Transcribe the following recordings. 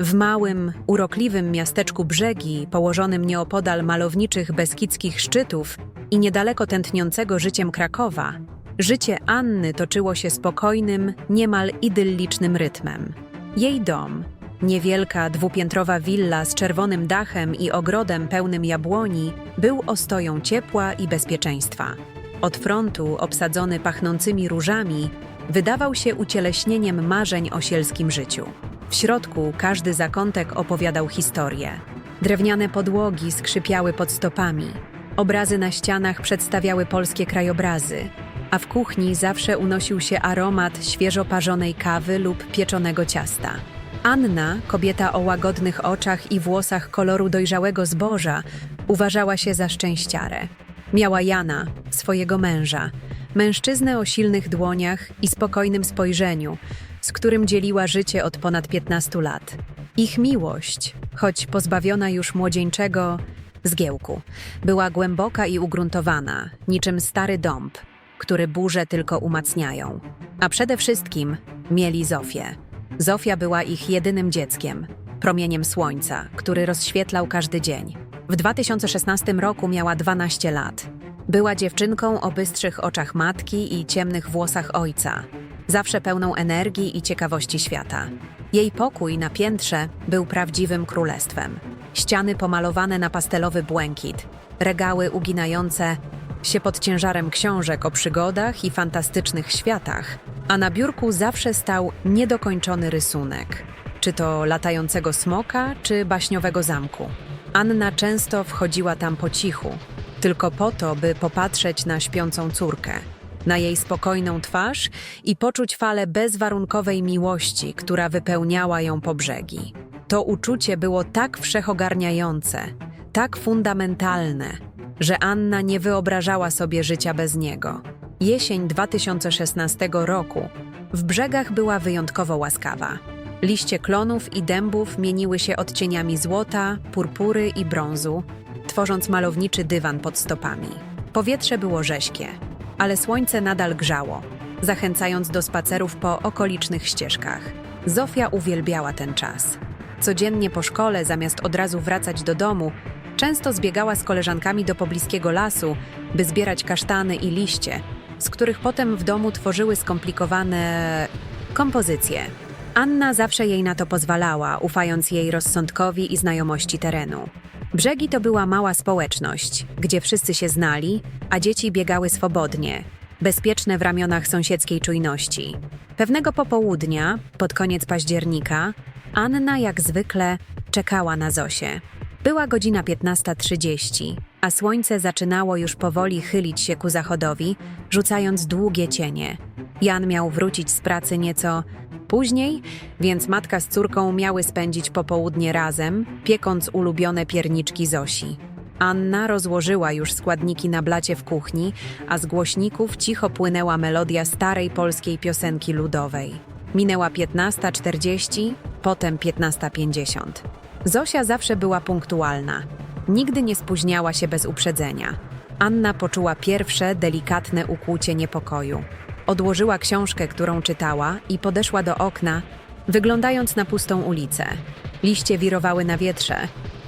W małym, urokliwym miasteczku Brzegi, położonym nieopodal malowniczych beskidzkich szczytów i niedaleko tętniącego życiem Krakowa, życie Anny toczyło się spokojnym, niemal idyllicznym rytmem. Jej dom, niewielka dwupiętrowa willa z czerwonym dachem i ogrodem pełnym jabłoni, był ostoją ciepła i bezpieczeństwa. Od frontu, obsadzony pachnącymi różami, wydawał się ucieleśnieniem marzeń o sielskim życiu. W środku każdy zakątek opowiadał historię. Drewniane podłogi skrzypiały pod stopami. Obrazy na ścianach przedstawiały polskie krajobrazy, a w kuchni zawsze unosił się aromat świeżo parzonej kawy lub pieczonego ciasta. Anna, kobieta o łagodnych oczach i włosach koloru dojrzałego zboża, uważała się za szczęściarę. Miała Jana, swojego męża, mężczyznę o silnych dłoniach i spokojnym spojrzeniu, z którym dzieliła życie od ponad 15 lat. Ich miłość, choć pozbawiona już młodzieńczego zgiełku, była głęboka i ugruntowana, niczym stary dąb, który burze tylko umacniają. A przede wszystkim mieli Zofię. Zofia była ich jedynym dzieckiem, promieniem słońca, który rozświetlał każdy dzień. W 2016 roku miała 12 lat. Była dziewczynką o bystrzych oczach matki i ciemnych włosach ojca, zawsze pełną energii i ciekawości świata. Jej pokój na piętrze był prawdziwym królestwem. Ściany pomalowane na pastelowy błękit, regały uginające się pod ciężarem książek o przygodach i fantastycznych światach, a na biurku zawsze stał niedokończony rysunek, czy to latającego smoka, czy baśniowego zamku. Anna często wchodziła tam po cichu, tylko po to, by popatrzeć na śpiącą córkę, na jej spokojną twarz i poczuć falę bezwarunkowej miłości, która wypełniała ją po brzegi. To uczucie było tak wszechogarniające, tak fundamentalne, że Anna nie wyobrażała sobie życia bez niego. Jesień 2016 roku w brzegach była wyjątkowo łaskawa. Liście klonów i dębów mieniły się odcieniami złota, purpury i brązu, tworząc malowniczy dywan pod stopami. Powietrze było rześkie, ale słońce nadal grzało, zachęcając do spacerów po okolicznych ścieżkach. Zofia uwielbiała ten czas. Codziennie po szkole, zamiast od razu wracać do domu, często zbiegała z koleżankami do pobliskiego lasu, by zbierać kasztany i liście, z których potem w domu tworzyły skomplikowane kompozycje. Anna zawsze jej na to pozwalała, ufając jej rozsądkowi i znajomości terenu. Brzegi to była mała społeczność, gdzie wszyscy się znali, a dzieci biegały swobodnie, bezpieczne w ramionach sąsiedzkiej czujności. Pewnego popołudnia, pod koniec października, Anna jak zwykle czekała na Zosię. Była godzina 15.30, a słońce zaczynało już powoli chylić się ku zachodowi, rzucając długie cienie. Jan miał wrócić z pracy nieco później, więc matka z córką miały spędzić popołudnie razem, piekąc ulubione pierniczki Zosi. Anna rozłożyła już składniki na blacie w kuchni, a z głośników cicho płynęła melodia starej polskiej piosenki ludowej. Minęła 15.40, potem 15.50. Zosia zawsze była punktualna. Nigdy nie spóźniała się bez uprzedzenia. Anna poczuła pierwsze, delikatne ukłucie niepokoju. Odłożyła książkę, którą czytała i podeszła do okna, wyglądając na pustą ulicę. Liście wirowały na wietrze,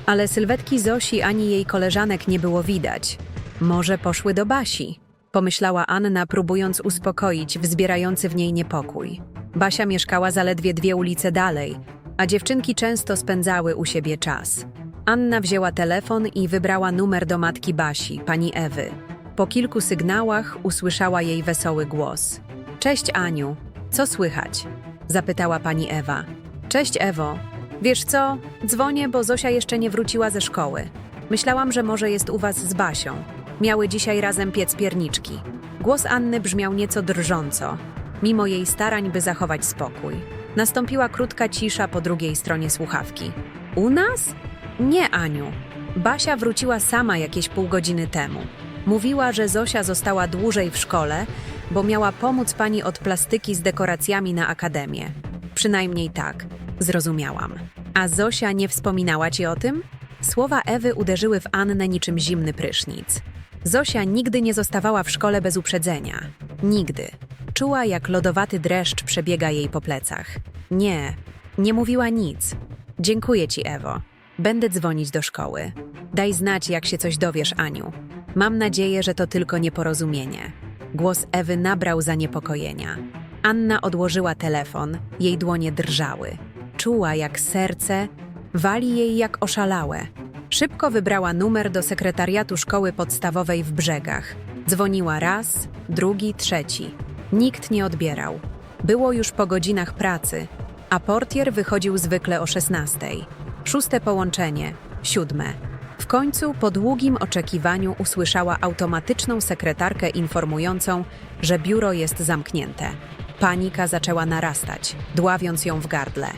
ale sylwetki Zosi ani jej koleżanek nie było widać. Może poszły do Basi, pomyślała Anna, próbując uspokoić wzbierający w niej niepokój. Basia mieszkała zaledwie dwie ulice dalej, a dziewczynki często spędzały u siebie czas. Anna wzięła telefon i wybrała numer do matki Basi, pani Ewy. Po kilku sygnałach usłyszała jej wesoły głos. Cześć Aniu, co słychać? zapytała pani Ewa. Cześć Ewo. Wiesz co? Dzwonię, bo Zosia jeszcze nie wróciła ze szkoły. Myślałam, że może jest u was z Basią. Miały dzisiaj razem piec pierniczki. Głos Anny brzmiał nieco drżąco, mimo jej starań, by zachować spokój. Nastąpiła krótka cisza po drugiej stronie słuchawki. U nas? Nie, Aniu. Basia wróciła sama jakieś pół godziny temu. Mówiła, że Zosia została dłużej w szkole, bo miała pomóc pani od plastyki z dekoracjami na akademię. Przynajmniej tak, zrozumiałam. A Zosia nie wspominała ci o tym? Słowa Ewy uderzyły w Annę niczym zimny prysznic. Zosia nigdy nie zostawała w szkole bez uprzedzenia. Nigdy. Czuła, jak lodowaty dreszcz przebiega jej po plecach. Nie, nie mówiła nic. Dziękuję ci, Ewo. Będę dzwonić do szkoły. Daj znać, jak się coś dowiesz, Aniu. Mam nadzieję, że to tylko nieporozumienie. Głos Ewy nabrał zaniepokojenia. Anna odłożyła telefon, jej dłonie drżały. Czuła, jak serce wali jej jak oszalałe. Szybko wybrała numer do sekretariatu szkoły podstawowej w brzegach. Dzwoniła raz, drugi, trzeci. Nikt nie odbierał. Było już po godzinach pracy, a portier wychodził zwykle o 16. Szóste połączenie, siódme. W końcu, po długim oczekiwaniu, usłyszała automatyczną sekretarkę informującą, że biuro jest zamknięte. Panika zaczęła narastać, dławiąc ją w gardle.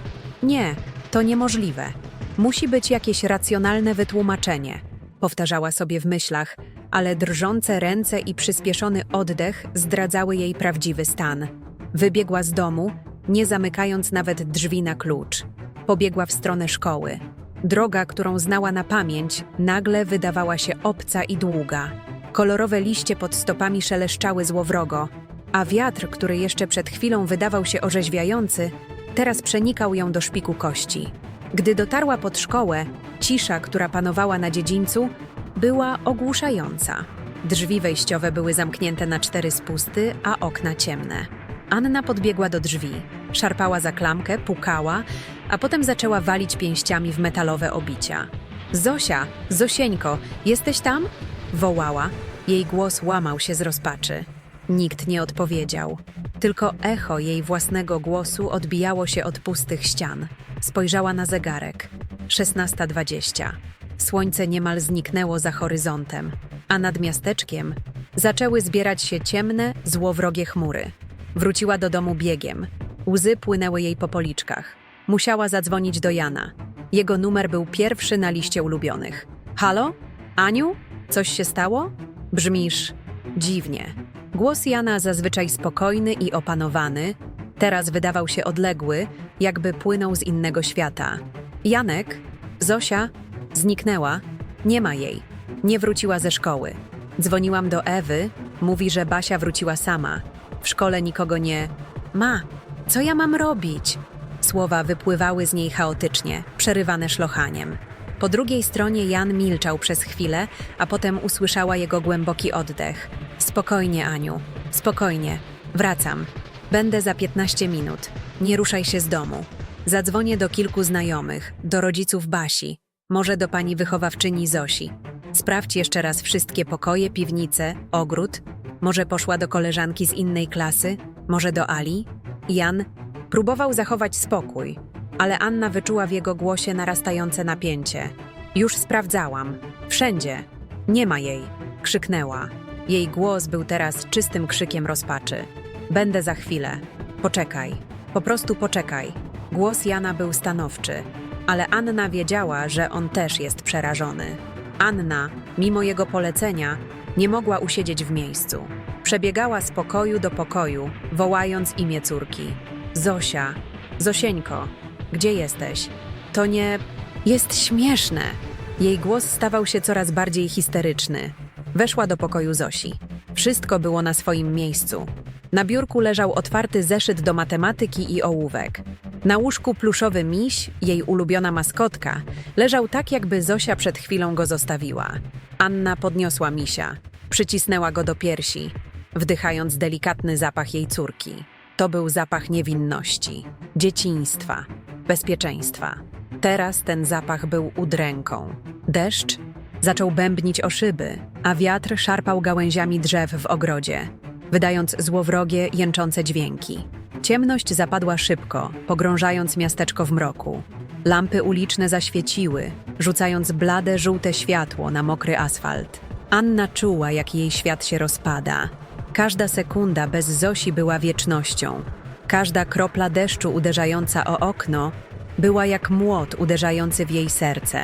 Nie, to niemożliwe. Musi być jakieś racjonalne wytłumaczenie, powtarzała sobie w myślach, ale drżące ręce i przyspieszony oddech zdradzały jej prawdziwy stan. Wybiegła z domu, nie zamykając nawet drzwi na klucz. Pobiegła w stronę szkoły. Droga, którą znała na pamięć, nagle wydawała się obca i długa. Kolorowe liście pod stopami szeleszczały złowrogo, a wiatr, który jeszcze przed chwilą wydawał się orzeźwiający, teraz przenikał ją do szpiku kości. Gdy dotarła pod szkołę, cisza, która panowała na dziedzińcu, była ogłuszająca. Drzwi wejściowe były zamknięte na cztery spusty, a okna ciemne. Anna podbiegła do drzwi, szarpała za klamkę, pukała, a potem zaczęła walić pięściami w metalowe obicia. Zosia, Zosieńko, jesteś tam? wołała. Jej głos łamał się z rozpaczy. Nikt nie odpowiedział. Tylko echo jej własnego głosu odbijało się od pustych ścian. Spojrzała na zegarek. 16.20. Słońce niemal zniknęło za horyzontem, a nad miasteczkiem zaczęły zbierać się ciemne, złowrogie chmury. Wróciła do domu biegiem. Łzy płynęły jej po policzkach. Musiała zadzwonić do Jana. Jego numer był pierwszy na liście ulubionych. Halo? Aniu? Coś się stało? Brzmisz dziwnie. Głos Jana, zazwyczaj spokojny i opanowany, teraz wydawał się odległy, jakby płynął z innego świata. Janek? Zosia? Zniknęła. Nie ma jej. Nie wróciła ze szkoły. Dzwoniłam do Ewy, mówi, że Basia wróciła sama. W szkole nikogo nie. Ma, co ja mam robić? Słowa wypływały z niej chaotycznie, przerywane szlochaniem. Po drugiej stronie Jan milczał przez chwilę, a potem usłyszała jego głęboki oddech. Spokojnie, Aniu, spokojnie. Wracam. Będę za 15 minut. Nie ruszaj się z domu. Zadzwonię do kilku znajomych, do rodziców Basi, może do pani wychowawczyni Zosi. Sprawdź jeszcze raz wszystkie pokoje, piwnice, ogród. Może poszła do koleżanki z innej klasy, może do Ali. Jan próbował zachować spokój, ale Anna wyczuła w jego głosie narastające napięcie. Już sprawdzałam. Wszędzie. Nie ma jej. Krzyknęła. Jej głos był teraz czystym krzykiem rozpaczy. Będę za chwilę. Poczekaj. Po prostu poczekaj. Głos Jana był stanowczy, ale Anna wiedziała, że on też jest przerażony. Anna, mimo jego polecenia, nie mogła usiedzieć w miejscu. Przebiegała z pokoju do pokoju, wołając imię córki. Zosia, Zosieńko, gdzie jesteś? To nie. Jest śmieszne. Jej głos stawał się coraz bardziej histeryczny. Weszła do pokoju Zosi. Wszystko było na swoim miejscu. Na biurku leżał otwarty zeszyt do matematyki i ołówek. Na łóżku pluszowy miś, jej ulubiona maskotka, leżał tak, jakby Zosia przed chwilą go zostawiła. Anna podniosła misia, przycisnęła go do piersi, wdychając delikatny zapach jej córki. To był zapach niewinności, dzieciństwa, bezpieczeństwa. Teraz ten zapach był udręką. Deszcz zaczął bębnić o szyby, a wiatr szarpał gałęziami drzew w ogrodzie, wydając złowrogie, jęczące dźwięki. Ciemność zapadła szybko, pogrążając miasteczko w mroku. Lampy uliczne zaświeciły, rzucając blade, żółte światło na mokry asfalt. Anna czuła, jak jej świat się rozpada. Każda sekunda bez Zosi była wiecznością. Każda kropla deszczu uderzająca o okno była jak młot uderzający w jej serce.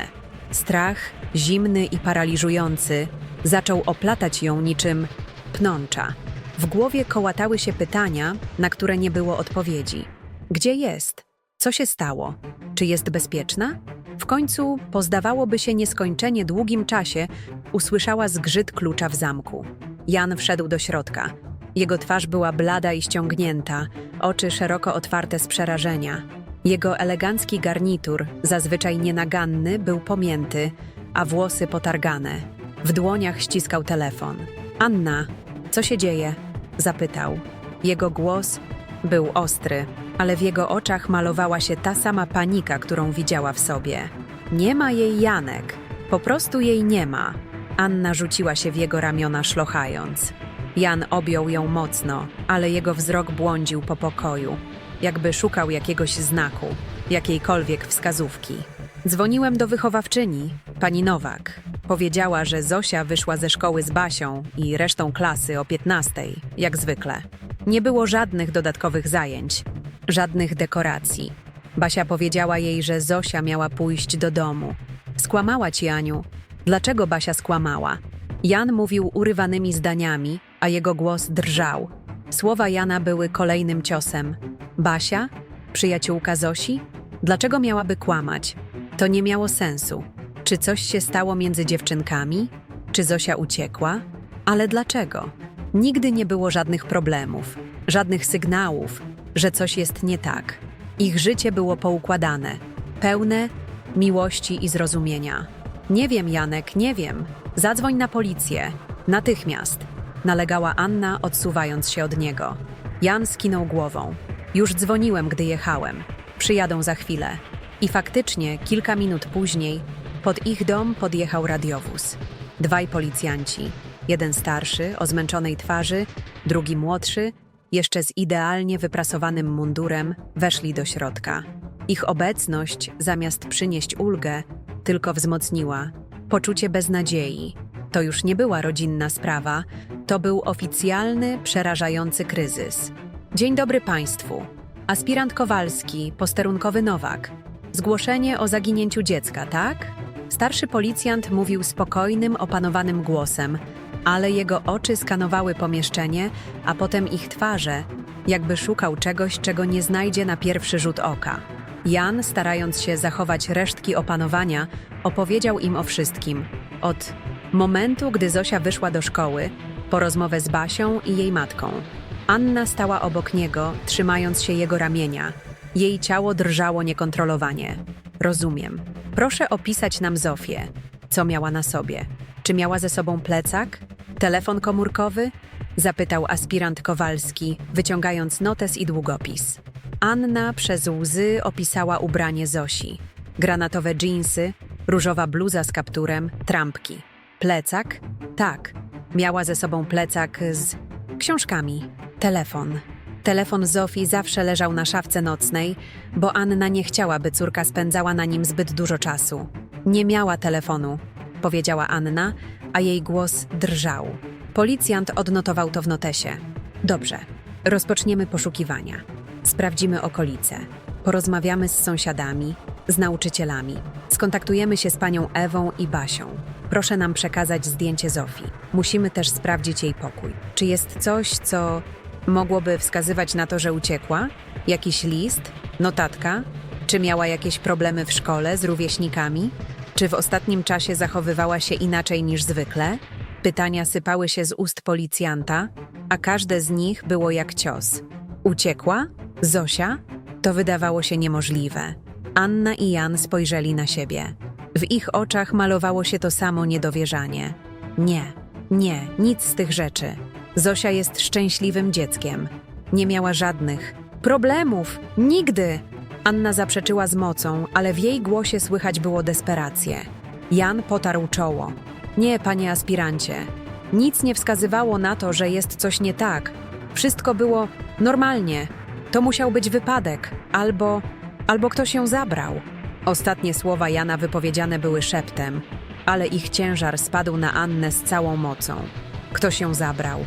Strach, zimny i paraliżujący, zaczął oplatać ją niczym pnącza. W głowie kołatały się pytania, na które nie było odpowiedzi. Gdzie jest? Co się stało? Czy jest bezpieczna? W końcu, po zdawałoby się nieskończenie długim czasie, usłyszała zgrzyt klucza w zamku. Jan wszedł do środka. Jego twarz była blada i ściągnięta, oczy szeroko otwarte z przerażenia. Jego elegancki garnitur, zazwyczaj nienaganny, był pomięty, a włosy potargane. W dłoniach ściskał telefon. Anna, co się dzieje? Zapytał. Jego głos był ostry, ale w jego oczach malowała się ta sama panika, którą widziała w sobie. Nie ma jej Janek. Po prostu jej nie ma. Anna rzuciła się w jego ramiona, szlochając. Jan objął ją mocno, ale jego wzrok błądził po pokoju, jakby szukał jakiegoś znaku, jakiejkolwiek wskazówki. Dzwoniłem do wychowawczyni, pani Nowak. Powiedziała, że Zosia wyszła ze szkoły z Basią i resztą klasy o 15, jak zwykle. Nie było żadnych dodatkowych zajęć, żadnych dekoracji. Basia powiedziała jej, że Zosia miała pójść do domu. Skłamała ci, Aniu. Dlaczego Basia skłamała? Jan mówił urywanymi zdaniami, a jego głos drżał. Słowa Jana były kolejnym ciosem. Basia? Przyjaciółka Zosi? Dlaczego miałaby kłamać? To nie miało sensu. Czy coś się stało między dziewczynkami? Czy Zosia uciekła? Ale dlaczego? Nigdy nie było żadnych problemów, żadnych sygnałów, że coś jest nie tak. Ich życie było poukładane, pełne miłości i zrozumienia. Nie wiem, Janek, nie wiem. Zadzwoń na policję. Natychmiast. Nalegała Anna, odsuwając się od niego. Jan skinął głową. Już dzwoniłem, gdy jechałem. Przyjadą za chwilę. I faktycznie, kilka minut później, pod ich dom podjechał radiowóz. Dwaj policjanci. Jeden starszy, o zmęczonej twarzy, drugi młodszy, jeszcze z idealnie wyprasowanym mundurem, weszli do środka. Ich obecność, zamiast przynieść ulgę, tylko wzmocniła poczucie beznadziei. To już nie była rodzinna sprawa, to był oficjalny, przerażający kryzys. Dzień dobry Państwu. Aspirant Kowalski, posterunkowy Nowak. Zgłoszenie o zaginięciu dziecka, tak? Starszy policjant mówił spokojnym, opanowanym głosem, ale jego oczy skanowały pomieszczenie, a potem ich twarze, jakby szukał czegoś, czego nie znajdzie na pierwszy rzut oka. Jan, starając się zachować resztki opanowania, opowiedział im o wszystkim. Od momentu, gdy Zosia wyszła do szkoły, po rozmowę z Basią i jej matką. Anna stała obok niego, trzymając się jego ramienia. Jej ciało drżało niekontrolowanie. Rozumiem. Proszę opisać nam Zofię. Co miała na sobie? Czy miała ze sobą plecak? Telefon komórkowy? Zapytał aspirant Kowalski, wyciągając notes i długopis. Anna przez łzy opisała ubranie Zosi. Granatowe dżinsy, różowa bluza z kapturem, trampki. Plecak? Tak. Miała ze sobą plecak z książkami. Telefon. Telefon Zofii zawsze leżał na szafce nocnej, bo Anna nie chciała, by córka spędzała na nim zbyt dużo czasu. Nie miała telefonu, powiedziała Anna, a jej głos drżał. Policjant odnotował to w notesie. Dobrze, rozpoczniemy poszukiwania. Sprawdzimy okolice. Porozmawiamy z sąsiadami, z nauczycielami. Skontaktujemy się z panią Ewą i Basią. Proszę nam przekazać zdjęcie Zofii. Musimy też sprawdzić jej pokój. Czy jest coś, co mogłoby wskazywać na to, że uciekła? Jakiś list? Notatka? Czy miała jakieś problemy w szkole z rówieśnikami? Czy w ostatnim czasie zachowywała się inaczej niż zwykle? Pytania sypały się z ust policjanta, a każde z nich było jak cios. Uciekła? Zosia? To wydawało się niemożliwe. Anna i Jan spojrzeli na siebie. W ich oczach malowało się to samo niedowierzanie. Nie, nie, nic z tych rzeczy. Zosia jest szczęśliwym dzieckiem. Nie miała żadnych problemów. Nigdy! Anna zaprzeczyła z mocą, ale w jej głosie słychać było desperację. Jan potarł czoło. Nie, panie aspirancie. Nic nie wskazywało na to, że jest coś nie tak. Wszystko było normalnie. To musiał być wypadek, albo, albo ktoś ją zabrał. Ostatnie słowa Jana wypowiedziane były szeptem, ale ich ciężar spadł na Annę z całą mocą. Ktoś ją zabrał.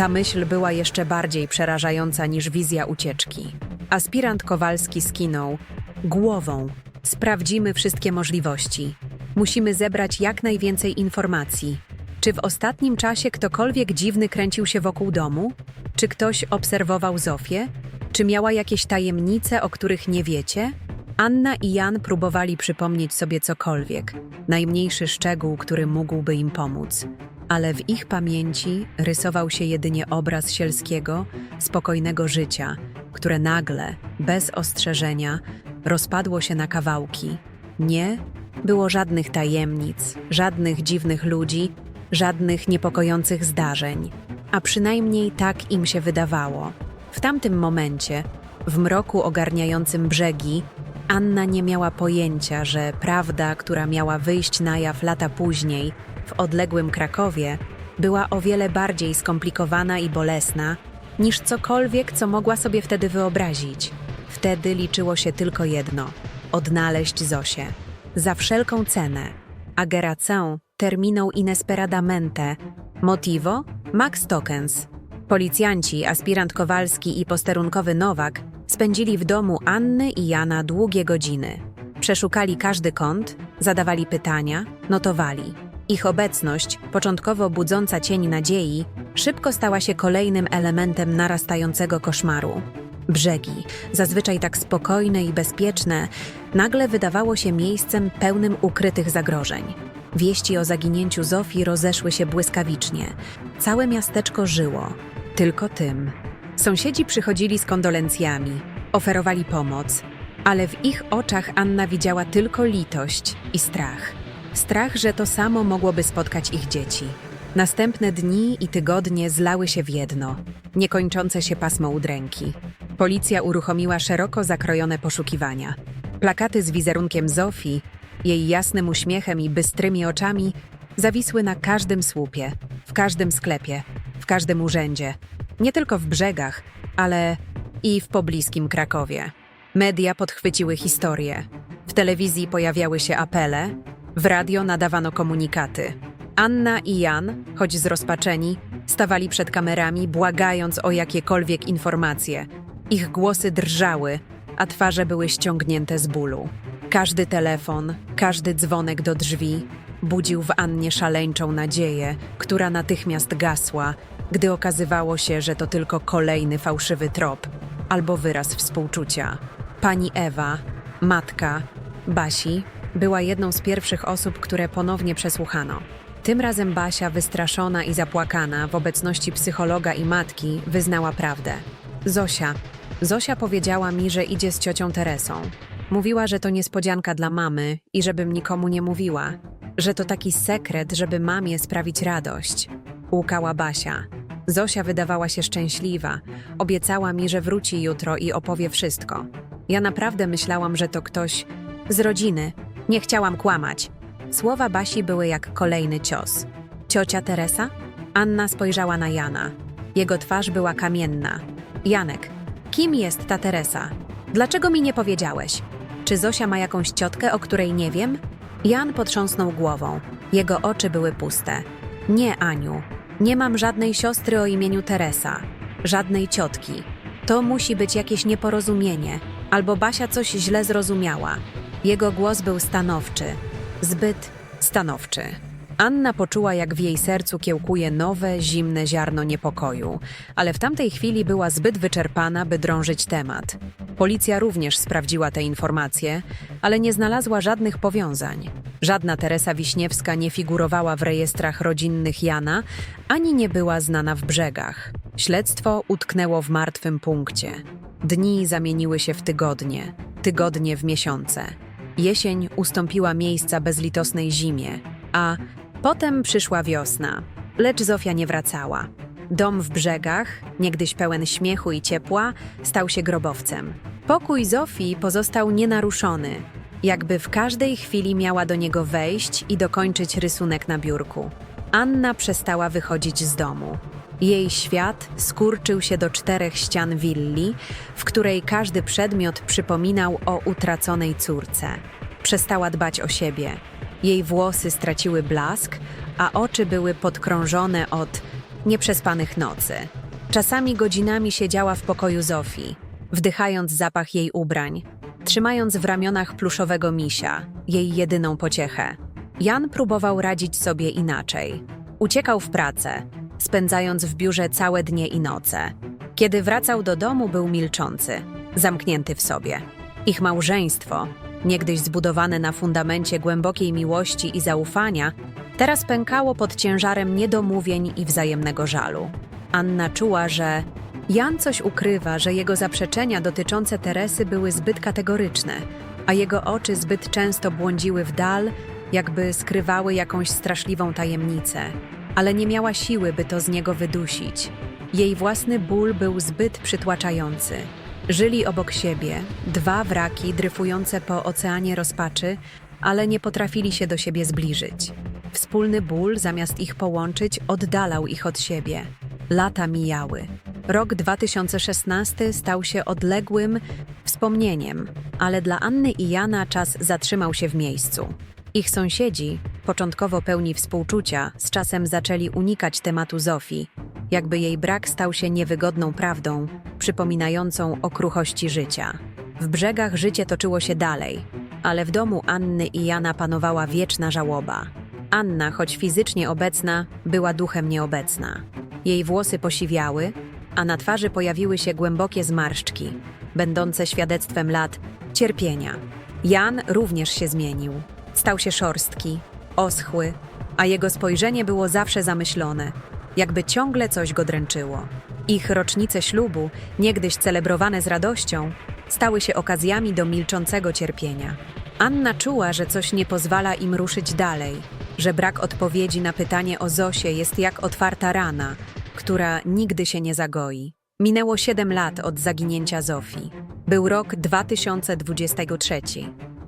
Ta myśl była jeszcze bardziej przerażająca niż wizja ucieczki. Aspirant Kowalski skinął głową. Sprawdzimy wszystkie możliwości. Musimy zebrać jak najwięcej informacji. Czy w ostatnim czasie ktokolwiek dziwny kręcił się wokół domu? Czy ktoś obserwował Zofię? Czy miała jakieś tajemnice, o których nie wiecie? Anna i Jan próbowali przypomnieć sobie cokolwiek, najmniejszy szczegół, który mógłby im pomóc. Ale w ich pamięci rysował się jedynie obraz sielskiego, spokojnego życia, które nagle, bez ostrzeżenia, rozpadło się na kawałki. Nie było żadnych tajemnic, żadnych dziwnych ludzi, żadnych niepokojących zdarzeń, a przynajmniej tak im się wydawało. W tamtym momencie, w mroku ogarniającym brzegi, Anna nie miała pojęcia, że prawda, która miała wyjść na jaw lata później, w odległym Krakowie, była o wiele bardziej skomplikowana i bolesna niż cokolwiek, co mogła sobie wtedy wyobrazić. Wtedy liczyło się tylko jedno odnaleźć Zosię. Za wszelką cenę. Ageracę terminał inesperadamente. Motivo? Max Tokens. Policjanci, aspirant Kowalski i posterunkowy Nowak spędzili w domu Anny i Jana długie godziny. Przeszukali każdy kąt, zadawali pytania, notowali. Ich obecność, początkowo budząca cień nadziei, szybko stała się kolejnym elementem narastającego koszmaru. Brzegi, zazwyczaj tak spokojne i bezpieczne, nagle wydawało się miejscem pełnym ukrytych zagrożeń. Wieści o zaginięciu Zofii rozeszły się błyskawicznie. Całe miasteczko żyło. Tylko tym. Sąsiedzi przychodzili z kondolencjami, oferowali pomoc, ale w ich oczach Anna widziała tylko litość i strach. Strach, że to samo mogłoby spotkać ich dzieci. Następne dni i tygodnie zlały się w jedno, niekończące się pasmo udręki. Policja uruchomiła szeroko zakrojone poszukiwania. Plakaty z wizerunkiem Zofii, jej jasnym uśmiechem i bystrymi oczami zawisły na każdym słupie, w każdym sklepie, w każdym urzędzie. Nie tylko w brzegach, ale i w pobliskim Krakowie. Media podchwyciły historię. W telewizji pojawiały się apele, w radio nadawano komunikaty. Anna i Jan, choć zrozpaczeni, stawali przed kamerami, błagając o jakiekolwiek informacje. Ich głosy drżały, a twarze były ściągnięte z bólu. Każdy telefon, każdy dzwonek do drzwi budził w Annie szaleńczą nadzieję, która natychmiast gasła, gdy okazywało się, że to tylko kolejny fałszywy trop albo wyraz współczucia. Pani Ewa, matka Basi, była jedną z pierwszych osób, które ponownie przesłuchano. Tym razem Basia, wystraszona i zapłakana w obecności psychologa i matki, wyznała prawdę. Zosia. Zosia powiedziała mi, że idzie z ciocią Teresą. Mówiła, że to niespodzianka dla mamy i żebym nikomu nie mówiła. Że to taki sekret, żeby mamie sprawić radość. Łukała Basia. Zosia wydawała się szczęśliwa. Obiecała mi, że wróci jutro i opowie wszystko. Ja naprawdę myślałam, że to ktoś z rodziny. Nie chciałam kłamać. Słowa Basi były jak kolejny cios. Ciocia Teresa? Anna spojrzała na Jana. Jego twarz była kamienna. Janek, kim jest ta Teresa? Dlaczego mi nie powiedziałeś? Czy Zosia ma jakąś ciotkę, o której nie wiem? Jan potrząsnął głową. Jego oczy były puste. Nie, Aniu. Nie mam żadnej siostry o imieniu Teresa. Żadnej ciotki. To musi być jakieś nieporozumienie. Albo Basia coś źle zrozumiała. Jego głos był stanowczy. Zbyt stanowczy. Anna poczuła, jak w jej sercu kiełkuje nowe, zimne ziarno niepokoju, ale w tamtej chwili była zbyt wyczerpana, by drążyć temat. Policja również sprawdziła te informacje, ale nie znalazła żadnych powiązań. Żadna Teresa Wiśniewska nie figurowała w rejestrach rodzinnych Jana, ani nie była znana w brzegach. Śledztwo utknęło w martwym punkcie. Dni zamieniły się w tygodnie, tygodnie w miesiące. Jesień ustąpiła miejsca bezlitosnej zimie, a potem przyszła wiosna. Lecz Zofia nie wracała. Dom w brzegach, niegdyś pełen śmiechu i ciepła, stał się grobowcem. Pokój Zofii pozostał nienaruszony, jakby w każdej chwili miała do niego wejść i dokończyć rysunek na biurku. Anna przestała wychodzić z domu. Jej świat skurczył się do czterech ścian willi, w której każdy przedmiot przypominał o utraconej córce. Przestała dbać o siebie. Jej włosy straciły blask, a oczy były podkrążone od nieprzespanych nocy. Czasami godzinami siedziała w pokoju Zofii, wdychając zapach jej ubrań, trzymając w ramionach pluszowego misia, jej jedyną pociechę. Jan próbował radzić sobie inaczej. Uciekał w pracę, spędzając w biurze całe dnie i noce. Kiedy wracał do domu, był milczący, zamknięty w sobie. Ich małżeństwo, niegdyś zbudowane na fundamencie głębokiej miłości i zaufania, teraz pękało pod ciężarem niedomówień i wzajemnego żalu. Anna czuła, że Jan coś ukrywa, że jego zaprzeczenia dotyczące Teresy były zbyt kategoryczne, a jego oczy zbyt często błądziły w dal, jakby skrywały jakąś straszliwą tajemnicę, ale nie miała siły, by to z niego wydusić. Jej własny ból był zbyt przytłaczający. Żyli obok siebie, dwa wraki dryfujące po oceanie rozpaczy, ale nie potrafili się do siebie zbliżyć. Wspólny ból, zamiast ich połączyć, oddalał ich od siebie. Lata mijały. Rok 2016 stał się odległym wspomnieniem, ale dla Anny i Jana czas zatrzymał się w miejscu. Ich sąsiedzi, początkowo pełni współczucia, z czasem zaczęli unikać tematu Zofii, jakby jej brak stał się niewygodną prawdą, przypominającą o kruchości życia. W brzegach życie toczyło się dalej, ale w domu Anny i Jana panowała wieczna żałoba. Anna, choć fizycznie obecna, była duchem nieobecna. Jej włosy posiwiały, a na twarzy pojawiły się głębokie zmarszczki, będące świadectwem lat cierpienia. Jan również się zmienił. Stał się szorstki, oschły, a jego spojrzenie było zawsze zamyślone, jakby ciągle coś go dręczyło. Ich rocznice ślubu, niegdyś celebrowane z radością, stały się okazjami do milczącego cierpienia. Anna czuła, że coś nie pozwala im ruszyć dalej, że brak odpowiedzi na pytanie o Zosię jest jak otwarta rana, która nigdy się nie zagoi. Minęło siedem lat od zaginięcia Zofii. Był rok 2023.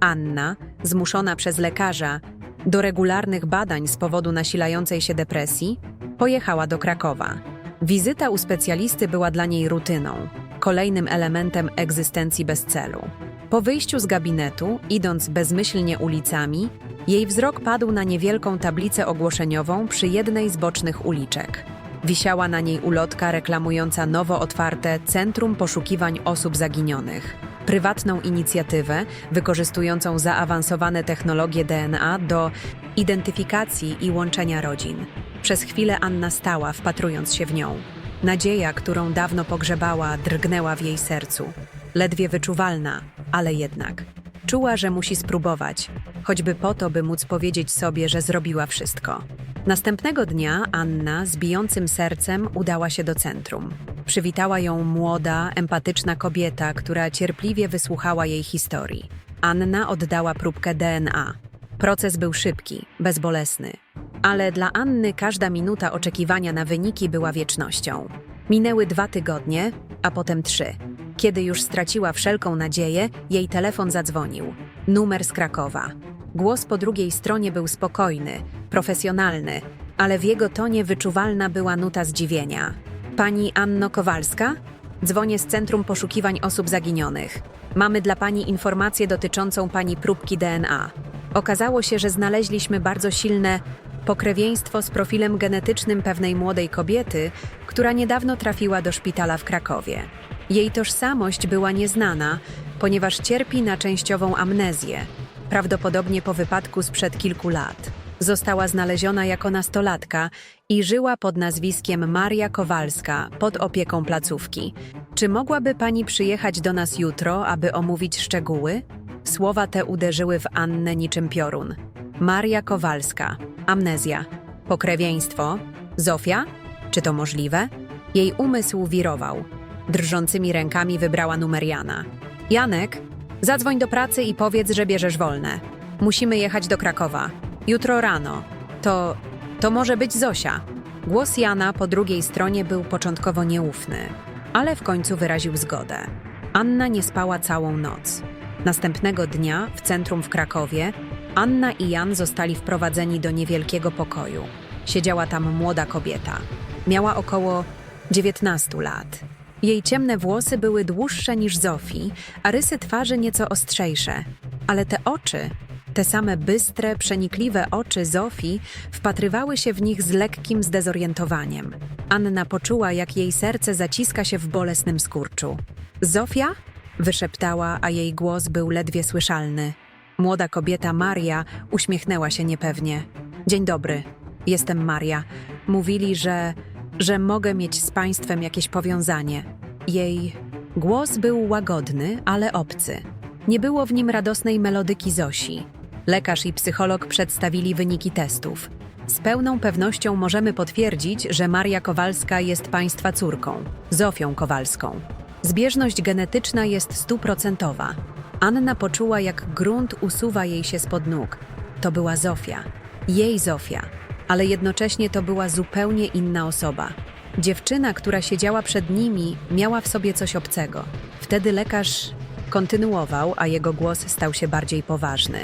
Anna, zmuszona przez lekarza do regularnych badań z powodu nasilającej się depresji, pojechała do Krakowa. Wizyta u specjalisty była dla niej rutyną, kolejnym elementem egzystencji bez celu. Po wyjściu z gabinetu, idąc bezmyślnie ulicami, jej wzrok padł na niewielką tablicę ogłoszeniową przy jednej z bocznych uliczek. Wisiała na niej ulotka reklamująca nowo otwarte Centrum Poszukiwań Osób Zaginionych. Prywatną inicjatywę wykorzystującą zaawansowane technologie DNA do identyfikacji i łączenia rodzin. Przez chwilę Anna stała, wpatrując się w nią. Nadzieja, którą dawno pogrzebała, drgnęła w jej sercu. Ledwie wyczuwalna, ale jednak. Czuła, że musi spróbować, choćby po to, by móc powiedzieć sobie, że zrobiła wszystko. Następnego dnia Anna z bijącym sercem udała się do centrum. Przywitała ją młoda, empatyczna kobieta, która cierpliwie wysłuchała jej historii. Anna oddała próbkę DNA. Proces był szybki, bezbolesny, ale dla Anny każda minuta oczekiwania na wyniki była wiecznością. Minęły dwa tygodnie, a potem trzy. Kiedy już straciła wszelką nadzieję, jej telefon zadzwonił. Numer z Krakowa. Głos po drugiej stronie był spokojny, profesjonalny, ale w jego tonie wyczuwalna była nuta zdziwienia. Pani Anno Kowalska? Dzwonię z Centrum Poszukiwań Osób Zaginionych. Mamy dla pani informację dotyczącą pani próbki DNA. Okazało się, że znaleźliśmy bardzo silne pokrewieństwo z profilem genetycznym pewnej młodej kobiety, która niedawno trafiła do szpitala w Krakowie. Jej tożsamość była nieznana, ponieważ cierpi na częściową amnezję, prawdopodobnie po wypadku sprzed kilku lat. Została znaleziona jako nastolatka i żyła pod nazwiskiem Maria Kowalska pod opieką placówki. Czy mogłaby pani przyjechać do nas jutro, aby omówić szczegóły? Słowa te uderzyły w Annę niczym piorun. Maria Kowalska, amnezja, pokrewieństwo, Zofia? Czy to możliwe? Jej umysł wirował. Drżącymi rękami wybrała numer Jana. Janek, zadzwoń do pracy i powiedz, że bierzesz wolne. Musimy jechać do Krakowa. Jutro rano. To. to może być Zosia. Głos Jana po drugiej stronie był początkowo nieufny, ale w końcu wyraził zgodę. Anna nie spała całą noc. Następnego dnia w centrum w Krakowie Anna i Jan zostali wprowadzeni do niewielkiego pokoju. Siedziała tam młoda kobieta. Miała około 19 lat. Jej ciemne włosy były dłuższe niż Zofii, a rysy twarzy nieco ostrzejsze. Ale te oczy, te same bystre, przenikliwe oczy Zofii wpatrywały się w nich z lekkim zdezorientowaniem. Anna poczuła, jak jej serce zaciska się w bolesnym skurczu. Zofia? wyszeptała, a jej głos był ledwie słyszalny. Młoda kobieta Maria uśmiechnęła się niepewnie. Dzień dobry, jestem Maria. Mówili, że. Że mogę mieć z państwem jakieś powiązanie. Jej głos był łagodny, ale obcy. Nie było w nim radosnej melodyki Zosi. Lekarz i psycholog przedstawili wyniki testów. Z pełną pewnością możemy potwierdzić, że Maria Kowalska jest państwa córką, Zofią Kowalską. Zbieżność genetyczna jest stuprocentowa. Anna poczuła, jak grunt usuwa jej się spod nóg. To była Zofia, jej Zofia, ale jednocześnie to była zupełnie inna osoba. Dziewczyna, która siedziała przed nimi, miała w sobie coś obcego. Wtedy lekarz kontynuował, a jego głos stał się bardziej poważny.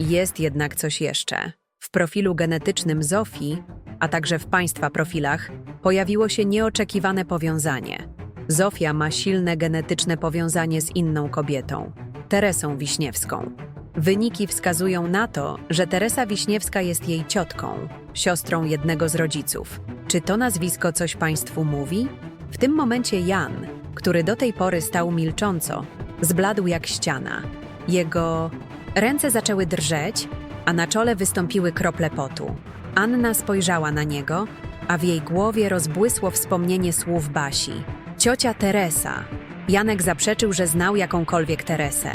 Jest jednak coś jeszcze. W profilu genetycznym Zofii, a także w państwa profilach, pojawiło się nieoczekiwane powiązanie. Zofia ma silne genetyczne powiązanie z inną kobietą, Teresą Wiśniewską. Wyniki wskazują na to, że Teresa Wiśniewska jest jej ciotką, siostrą jednego z rodziców. Czy to nazwisko coś Państwu mówi? W tym momencie Jan, który do tej pory stał milcząco, zbladł jak ściana. Jego ręce zaczęły drżeć, a na czole wystąpiły krople potu. Anna spojrzała na niego, a w jej głowie rozbłysło wspomnienie słów Basi. Ciocia Teresa. Janek zaprzeczył, że znał jakąkolwiek Teresę.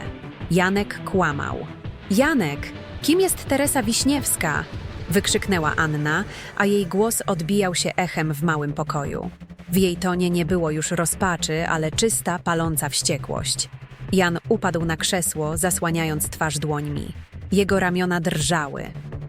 Janek kłamał. Janek, kim jest Teresa Wiśniewska? Wykrzyknęła Anna, a jej głos odbijał się echem w małym pokoju. W jej tonie nie było już rozpaczy, ale czysta, paląca wściekłość. Jan upadł na krzesło, zasłaniając twarz dłońmi. Jego ramiona drżały.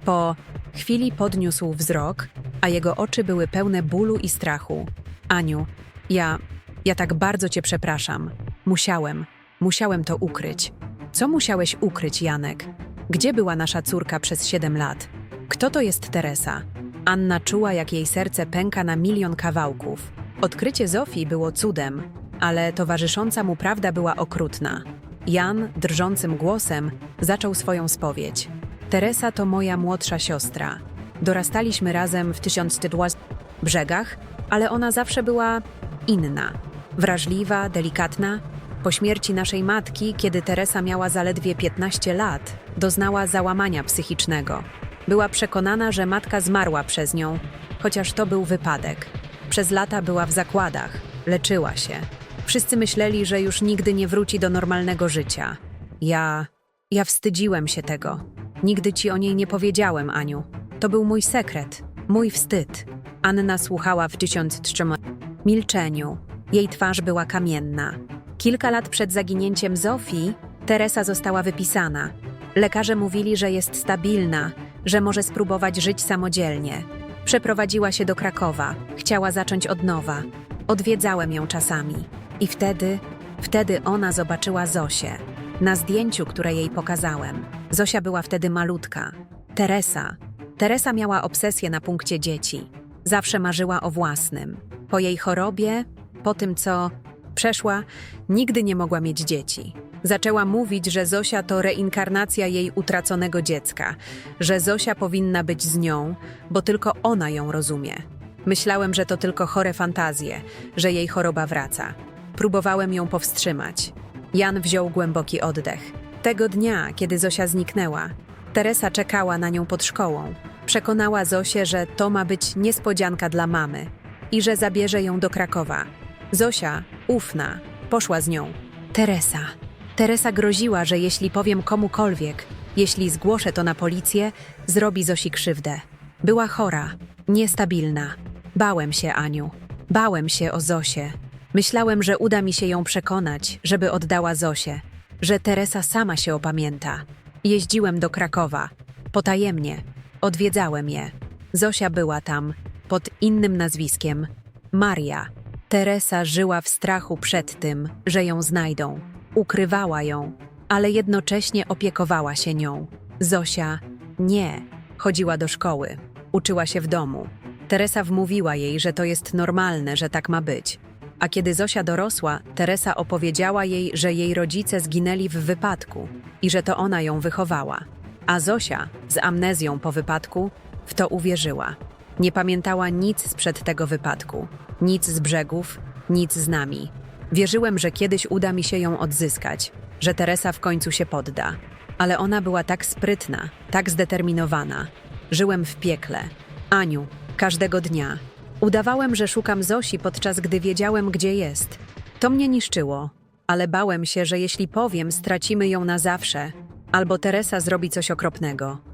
Po chwili podniósł wzrok, a jego oczy były pełne bólu i strachu. Aniu, ja, ja tak bardzo cię przepraszam. Musiałem, musiałem to ukryć. Co musiałeś ukryć, Janek? Gdzie była nasza córka przez siedem lat? Kto to jest Teresa? Anna czuła, jak jej serce pęka na milion kawałków. Odkrycie Zofii było cudem, ale towarzysząca mu prawda była okrutna. Jan, drżącym głosem, zaczął swoją spowiedź. Teresa to moja młodsza siostra. Dorastaliśmy razem w tysiąc brzegach, ale ona zawsze była inna. Wrażliwa, delikatna. Po śmierci naszej matki, kiedy Teresa miała zaledwie 15 lat, doznała załamania psychicznego. Była przekonana, że matka zmarła przez nią, chociaż to był wypadek. Przez lata była w zakładach, leczyła się. Wszyscy myśleli, że już nigdy nie wróci do normalnego życia. Ja. Ja wstydziłem się tego. Nigdy ci o niej nie powiedziałem, Aniu. To był mój sekret, mój wstyd. Anna słuchała w tysiąc trzema milczeniu. Jej twarz była kamienna. Kilka lat przed zaginięciem Zofii, Teresa została wypisana. Lekarze mówili, że jest stabilna, że może spróbować żyć samodzielnie. Przeprowadziła się do Krakowa, chciała zacząć od nowa. Odwiedzałem ją czasami. I wtedy, wtedy ona zobaczyła Zosię. Na zdjęciu, które jej pokazałem. Zosia była wtedy malutka. Teresa. Teresa miała obsesję na punkcie dzieci. Zawsze marzyła o własnym. Po jej chorobie, po tym co przeszła, nigdy nie mogła mieć dzieci. Zaczęła mówić, że Zosia to reinkarnacja jej utraconego dziecka, że Zosia powinna być z nią, bo tylko ona ją rozumie. Myślałem, że to tylko chore fantazje, że jej choroba wraca. Próbowałem ją powstrzymać. Jan wziął głęboki oddech. Tego dnia, kiedy Zosia zniknęła, Teresa czekała na nią pod szkołą. Przekonała Zosię, że to ma być niespodzianka dla mamy i że zabierze ją do Krakowa. Zosia, ufna, poszła z nią. Teresa. Teresa groziła, że jeśli powiem komukolwiek, jeśli zgłoszę to na policję, zrobi Zosi krzywdę. Była chora, niestabilna. Bałem się, Aniu. Bałem się o Zosię. Myślałem, że uda mi się ją przekonać, żeby oddała Zosię, że Teresa sama się opamięta. Jeździłem do Krakowa, potajemnie, odwiedzałem je. Zosia była tam, pod innym nazwiskiem Maria. Teresa żyła w strachu przed tym, że ją znajdą. Ukrywała ją, ale jednocześnie opiekowała się nią. Zosia nie. Chodziła do szkoły, uczyła się w domu. Teresa wmówiła jej, że to jest normalne, że tak ma być. A kiedy Zosia dorosła, Teresa opowiedziała jej, że jej rodzice zginęli w wypadku i że to ona ją wychowała. A Zosia, z amnezją po wypadku, w to uwierzyła. Nie pamiętała nic sprzed tego wypadku, nic z brzegów, nic z nami. Wierzyłem, że kiedyś uda mi się ją odzyskać, że Teresa w końcu się podda. Ale ona była tak sprytna, tak zdeterminowana. Żyłem w piekle. Aniu, każdego dnia. Udawałem, że szukam Zosi, podczas gdy wiedziałem, gdzie jest. To mnie niszczyło, ale bałem się, że jeśli powiem, stracimy ją na zawsze, albo Teresa zrobi coś okropnego.